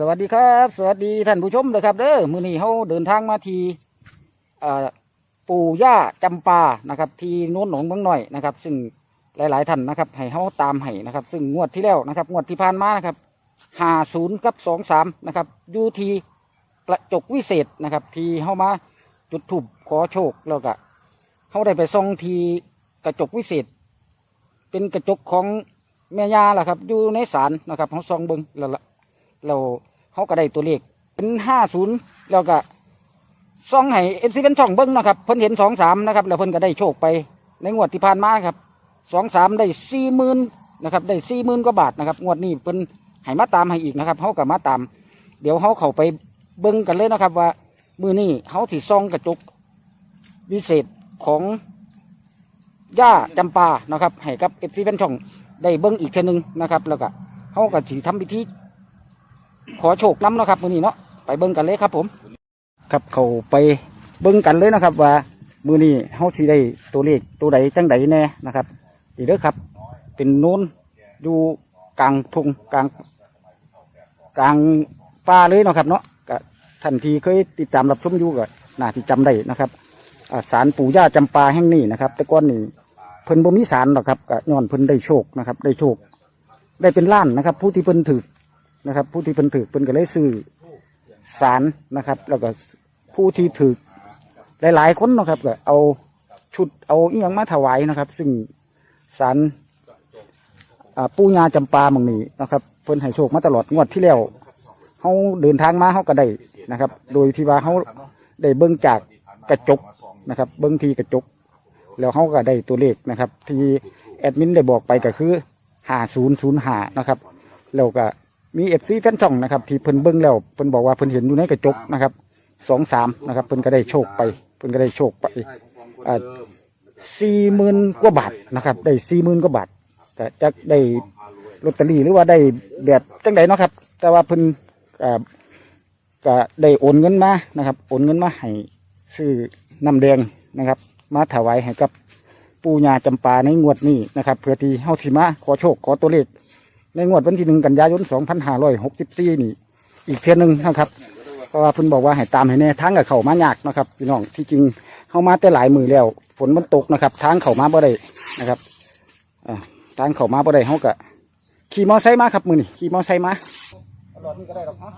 สวัสดีครับ สวัสดีท่านผู้ชมนะครับเด้อมือนี้เฮาเดินทางมาทีปู่ย่าจำปานะครับ ที่โน้นหนองเมืองหน่อยนะครับ ซึ่งหลาย ๆ ท่านนะครับ ให้เฮาตามให้นะครับ ซึ่งงวดที่แล้วนะครับ งวดที่ผ่านมานะครับห้าศูนย์กับสองสามนะครับอยู่ทีกระจกวิเศษนะครับ ทีเฮามาจุดถูกขอโชคแล้วก็เฮาได้ไปส่องทีกระจกวิเศษ เป็นกระจกของแม่ย่าล่ะครับ อยู่ในศาลนะครับเฮาส่องเบิงแล้ว เราเขาก็ได้ตัวเลขเป็นห้าศูนย์แล้วก็ซองให้เอฟซีเป็นช่องเบิ้งนะครับเพิ่นเห็นสองสามนะครับแล้วเพิ่นก็ได้โชคไปในงวดที่ผ่านมาครับสองสามได้สี่หมื่นนะครับได้สี่หมื่นกว่าบาทนะครับงวดนี้เพิ่นให้มาตามให้อีกนะครับเขาก็มาตาม เดี๋ยวเขาเข้าไปเบิ้งกันเลยนะครับ ว่ามือนี้เขาสิซองกระจกวิเศษของย่าจำปานะครับให้กับเอฟซีเป็นช่องได้เบิ้งอีกเทอนึงนะครับ แล้วก็เขาก็สิทำพิธี ขอโชคน้ำเนาะครับมือนี้เนาะไปเบิ้งกันเลยครับ ผม ครับเขาไปเบิ้งกันเลยนะครับ ว่ามือนี้เฮาสิได้ตัวเลขตัวใดจังใดแน่นะครับอีเด้อครับ เป็นโน้นอยู่กลางทุ่งกลางกลางป่าเลยเนาะครับเนาะก็ท่านที่เคยติดตามรับชมอยู่ก็น่าที่จำได้นะครับอ่าศาลปู่ย่าจำปาแห่งนี้นะครับ แต่ก่อนนี่เพิ่นบ่มีศาลหรอกครับก็ย้อนเพิ่นได้โชคนะครับ ได้โชค ได้เป็นล้านนะครับ ผู้ที่เพิ่นถือ นะครับ ผู้ที่เพิ่นถือเพิ่นก็เลยซื้อสารนะครับ แล้วก็ผู้ที่ถือหลายๆคนนะครับก็เอาชุดเอาอีหยังมาถวายนะครับ ซึ่งสารปู่ย่าจำปาหมองนี้นะครับ เพิ่นให้โชคมาตลอดงวดที่แล้วเขาเดินทางมาเขาก็ได้นะครับ โดยที่ว่าเขาได้เบิ้งจากกระจกนะครับ เบิ้งทีกระจก แล้วเขาก็ได้ตัวเลขนะครับ ที่แอดมินได้บอกไปก็คือห้าศูนย์ศูนย์หานะครับ แล้วก็ มีเอฟซีแฟนช่องนะครับที่เพิ่นเบิ้งแล้วเพิ่นบอกว่าเพิ่นเห็นอยู่ในกระจกนะครับสองสามนะครับเพิ่นก็ได้โชคไป เพิ่นก็ได้โชคไปสี่หมื่นกว่าบาทนะครับ ได้สี่หมื่นกว่าบาทก็จะได้ลอตเตอรี่หรือว่าได้แบบจังใดเนาะครับ แต่ว่าเพิ่นอ่าก็ได้โอนเงินมานะครับ โอนเงินมาให้ซื้อน้ำแดงนะครับ มาถวายให้กับปู่ย่าจำปาในงวดนี้นะครับ เพื่อที่เฮาสิมาขอโชคขอตัวเลข ในงวดวันที่หนึ่งกันยายนสองพันี่ อีกเพียงหนึ่งนะครับ เพราะว่าเพิ่นบอกว่าให้ตามให้แน่ทางกับเขามายากนะครับพี่น้องที่จริงเข้ามาแต่หลายมือแล้ว ฝนมันตกนะครับ ทางเขามาบ่ได้นะครับอทางเขามาบ่ได้เขาก็ขี่มอไซค์มาครับมือนี่ขี่มอไซค์มาตลอดนี่ก็ได้หรอกฮะ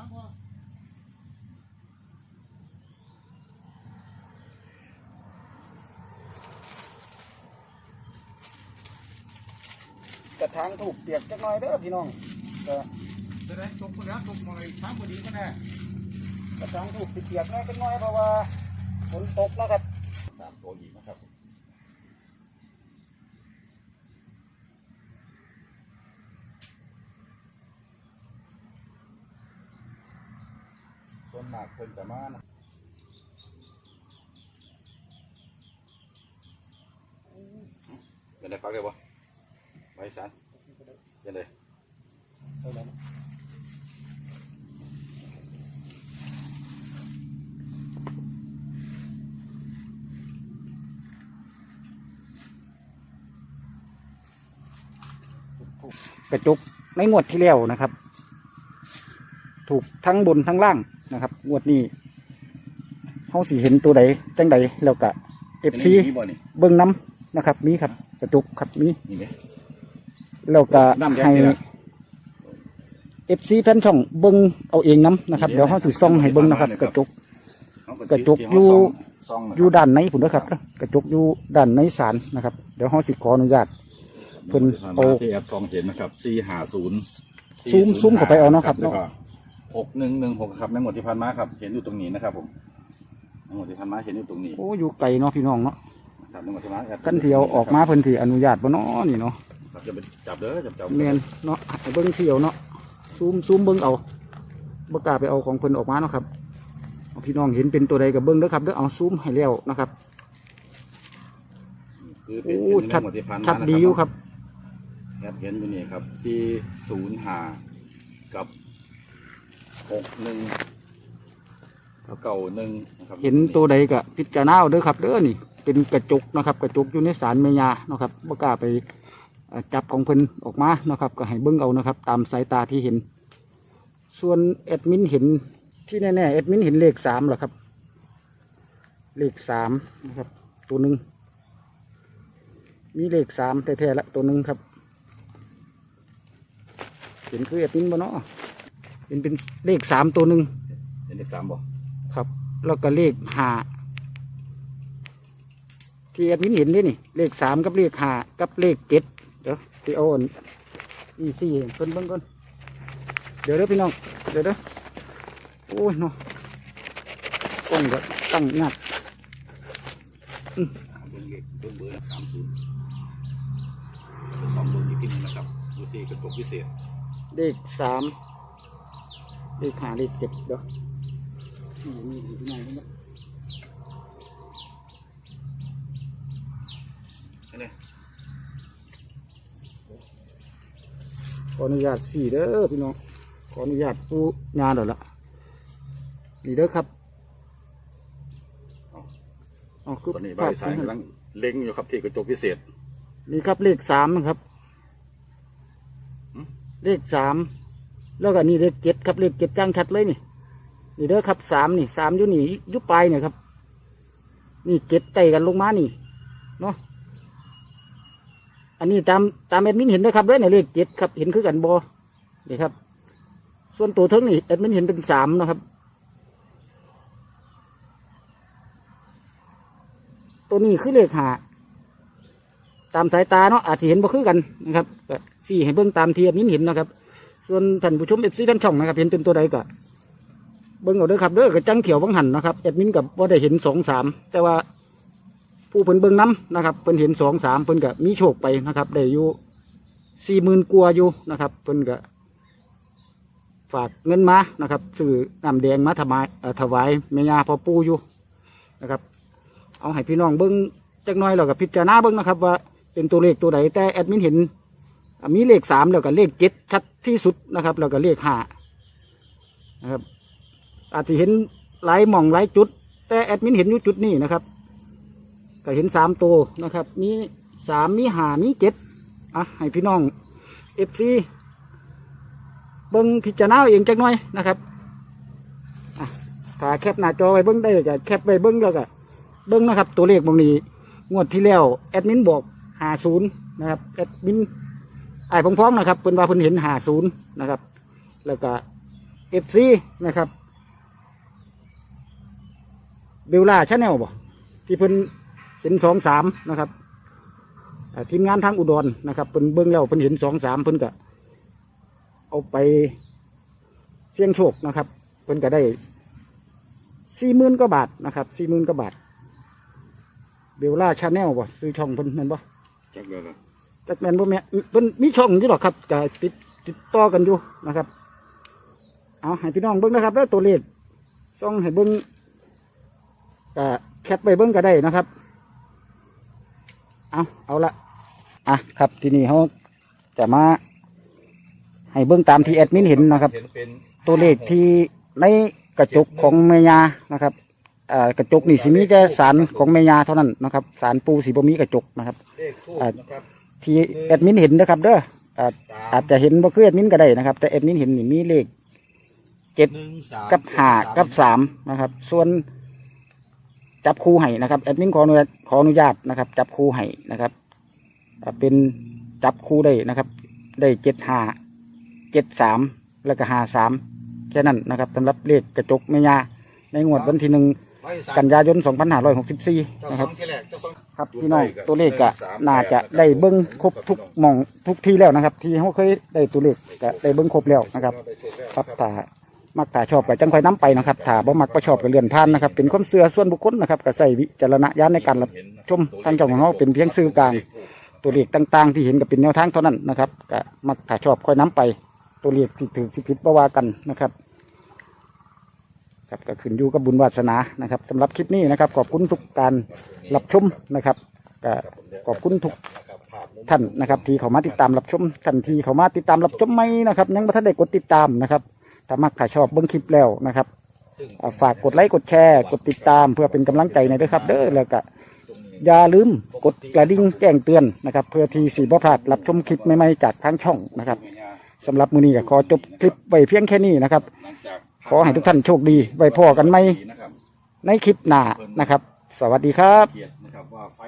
ระทางถูกเปียกจักหน่อยเด้อพี่น้องก็จะได้ตกคนละตกมาอีกช้างพอดีก็แน่กระทางถูกเปียกๆหน่อยจักหน่อยเพราะว่าฝนตกนะครับสามตัวอีกนะครับส่วนมากเพิ่นจะมานะเป็นไรปักเลยบ่ ไว้สันเป็นไรกระจกในงวดที่แล้วนะครับ ถูกทั้งบนทั้งล่างนะครับ งวดนี้เขาสีเห็นตัวใดจังใดแล้วก็เอฟซีนี่บ่นี่เบิ้งน้ำนะครับ มีครับ กระจกครับมีนี่เด้ แล้วก็น้ำแดงให้นี่ล่ะเอฟซีแฟนช่องเบิ้งเอาเองน้ำนะครับนี่เดี๋เด้ยวเขาสีซ่องให้เบิ้งนะครับนี่กครับระจกเอากระจกอยู่ซองนะอยู่ด้านในผุนนะครับกระจกอยู่ด้านในศาลนะครับ เดี๋ยวเขาสิขออนุญาตเพิ่นเอาเอาที่แอปซองเห็นนะครับสี่ห้าศูนย์ซูมซูมเข้าไปเอาเนาะครับแล้วก็หกหนึ่งหนึ่งหกครับในหมวดที่พันมาครับเห็นอยู่ตรงนี้นะครับผมในหมวดที่พันมาเห็นอยู่ตรงนี้โอ้อยู่ไกลเนาะพี่น้องเนาะครับในหมวดที่มาแอปกันเที่ยวออกมาเพิ่นที่อนุญาตบ่เนาะนี่เนาะครับ จะไปจับเด้อจับจับเนียนเนาะให้เบิ้งเที่ยวเนาะซูมซูมเบิ้งเอาบ่กล้าไปเอาของเพิ่นออกมาเนาะครับเอาพี่น้องเห็นเป็นตัวใดกับเบิ้งเด้อครับเด้อเอาซูมให้แล้วนะครับคือเป็นโอ้ในชัดหมวดที่พันมาชัดนะดีอยู่ครับแอปเห็นอยู่นี่ครับสี่ศูนย์ห้ากับหกหนึ่งเก่าหนึ่งนะครับเห็นตัวใดก็พิจารณาเอาเด้อครับเด้อนี่ เป็นกระจกนะครับ กระจกอยู่ในศาลแม่ยาเนาะครับบ่กล้าไปเอ่อ จับของเพิ่นออกมาเนาะครับ ก็ให้เบิ้งเอานะครับ ตามสายตาที่เห็น ส่วนแอดมินเห็นที่แน่ๆแอดมินเห็นเลขสามเหรอครับ เลขสามนะครับ ตัวหนึ่งมีเลขสามแท้ๆละตัวหนึ่งครับ เห็นคือแอดมินบ่เนาะเห็นเป็นเลขสามตัวหนึ่งเห็นเลขสามบ่ครับ แล้วก็เลขห้าที่แอดมินเห็นนี่นี่ เลขสามกับเลขห้ากับเลขเจ็ด เดี๋ยวที่เอาอันอีสี่เพิ่นเบิ่งก่อนเดี๋ยวเด้อพี่น้องเดี๋ยวเด้อโอ้ยเนาะกล้องก็ตั้งยากเบิ่งเลขเบิ่งเบอร์นะสามศูนย์ไปสองเบอร์อีกทีหนึงนะครับอยู่ที่กระจกพิเศษเลขสามเลขห้าเลขเจ็ดเดี๋ยวนี่มีอยู่ที่ไหนบ้างอันนี้ ออนุญาตสี่เด้อพี่น้อง ขออนุญาตปูงานเดี๋ยวละนี่เด้อครับเอาคือตอนนี้บริษัทกำลังเล็งอยู่ครับที่กระจกพิเศษ นี่ครับเลขสามนะครับหืมเลขสาม แล้วก็นี่เลขเจ็ดครับเลขเจ็ดจ้างชัดเลยนี่นี่เด้อครับสามนี่สามอยู่นี่อยุบปลายเนี่ยครับ นี่เจ็ดไต่กันลงมานี่ เนาะ อันนี้ตามตามแอดมินเห็นนะครับด้อเนี่ยเลขเจ็ดครับ เห็นคือกันบอนี่ครับ ส่วนตัวเทิงนี่แอดมินเห็นเป็นสามนะครับ ตัวนี้คือเลขหาตามสายตาเนาะอาจจะเห็นบ่คือกันนะครับสี่ให้เบิ่งตามเที่แอดมินเห็นนะครับ ส่วนท่านผู้ชมเอฟซีท่านช่องนะครับ เห็นเป็นตัวใดก็เบิ่งเอาเด้อครับเด้อก็จังเขียวบังหันนะครับแอดมินกับว่าได้เห็นสองสามแต่ว่า ผู้เพิ่นเบิ่งน้ำนะครับเพิ่นเห็นสองสามเพิ่นก็มีโชคไปนะครับได้อยู่สี่หมื่นกว่าอยู่นะครับเพิ่นก็ฝากเงินมานะครับซื้อน้ำแดงมาถวายเอ่อถวายแม่ยาพ่อปู่อยู่นะครับ เอาให้พี่น้องเบิ้งจักหน้อยแล้วก็พิจารณาเบิ้งนะครับ ว่าเป็นตัวเลขตัวใดแต่แอดมินเห็นมีเลขสามแล้วก็เลขเจ็ดชัดที่สุดนะครับ แล้วก็เลขห้านะครับ อาจจะเห็นหลายหม่องหลายจุด แต่แอดมินเห็นอยู่จุดนี้นะครับ ก็เห็นสามตัวนะครับ มีสามมีหามีเจ็ดอะให้พี่น้องเอฟซีเบิ้งพิจารณาเองจักหน้อยนะครับอะถ้าแคปหน้าจอไว้เบิ้งได้ก็แคปไว้เบิ้งแล้วก็เบิ้งนะครับ ตัวเลขบางนี้งวดที่แล้วแอดมินบอกหาศูนย์นะครับแอดมินไอ้ายพ้องๆนะครับเป็นว่าเพิ่นเห็นหาศูนย์นะครับ แล้วก็เอฟซีนะครับเบลล่าชาแนลบ่ที่เพิ่น เห็นสองสามนะครับอ่าทีมงานทางอุดรนะครับเพิ่นเบิ้งแล้วเพิ่นเห็นสองสามเพิ่นก็เอาไปเสี่ยงโชคนะครับ เพิ่นก็ได้สี่หมื่นกว่าบาทนะครับสี่หมื่นกว่าบาทเบลล่าชาแนลบ่ซื้อช่องเพิ่นแม่นบ่จักเลยล่ะจักแม่นบ่แม่นเพิ่นมีช่องอยู่หรอกครับก็ติดติดต่อกันอยู่นะครับ เอาให้พี่น้องเบิ่งนะครับแล้วตัวเลขส่องให้เบิ่งก็แคปไปเบิ่งก็ได้นะครับ เอาเอาละอะครับทีนี้เขาจะมา ให้เบิ่งตามที่แอดมินเห็นนะครับ เห็นเป็นตัวเลขที่ในกระจกของเมยานะครับอ่ากระจกนี่สิมีแต่สารของเมยาเท่านั้นนะครับ สารปูสีบ่มีกระจกนะครับ เลขทูบนะครับที่แอดมินเห็นนะครับเด้ออ่าสามอาจจะเห็นบ่คือแอดมินก็ได้นะครับ แต่แอดมินเห็นนี่มีเลขเจ็ดหนึ่งสามกับห้ากับสามนะครับ ส่วน จับคู่ให้นะครับแอดมินขออนุญาตขออนุญาตนะครับ จับคู่ให้นะครับอ่าเป็นจับคู่ได้นะครับ ได้เจ็ดห้าเจ็ดสามแล้วก็ห้าสามแค่นั้นนะครับสำหรับเลขกระจกเมยาในงวดวันที่หนึ่งกันยายน 2564 นะครับ ครับพี่น้องตัวเลขก็น่าจะได้เบิ้งครบทุกหม่องทุกที่แล้วนะครับ ที่เขาเคยได้ตัวเลขก็ได้เบิ้งครบแล้วนะครับ ครับถ้า มักถ้าชอบก็จังค่อยน้ำไปนะครับถ้าบ่มักก็ชอบก็เลื่อนผ่านนะครับ เป็นความเชื่อส่วนบุคคลนะครับก็ใส่วิจารณญาณในการรับชมทางช่องของเราเป็นเพียงสื่อกลาง ตัวเลขต่างๆ ที่เห็นก็เป็นแนวทางเท่านั้นนะครับก็มักถ้าชอบค่อยน้ำไป ตัวเลขที่ถือสิผิดบ่ว่ากันนะครับครับก็ขึ้นอยู่กับบุญวาสนานะครับสำหรับคลิปนี้นะครับ ขอบคุณทุกการรับชมนะครับก็ขอบคุณทุกท่านนะครับ ที่เขามาติดตามรับชมท่านที่เขามาติดตามรับชมไหมนะครับ ยังไม่ทันได้กดติดตามนะครับ ถ้ามักถ้าชอบเบิ้งคลิปแล้วนะครับอ่าฝากกดไลค์กดแชร์ กดติดตามเพื่อเป็นกำลังใจในอยด้วยครับ เด้อแล้วก็อย่าลืมกดกระดิ่งแจ้งเตือนนะครับ เพื่อที่สีบ่พลาดรับชมคลิปใหม่ๆจากทางช่องนะครับสำหรับมื้อนี้ก็ขอจบคลิปไว้เพียงแค่นี้นะครับหลังจากขอให้ทุกท่านโชคดีไว้พอกันไหมนะครับในคลิปหน้านะครับ สวัสดีครับ เกียรตินะครับว่าไฟ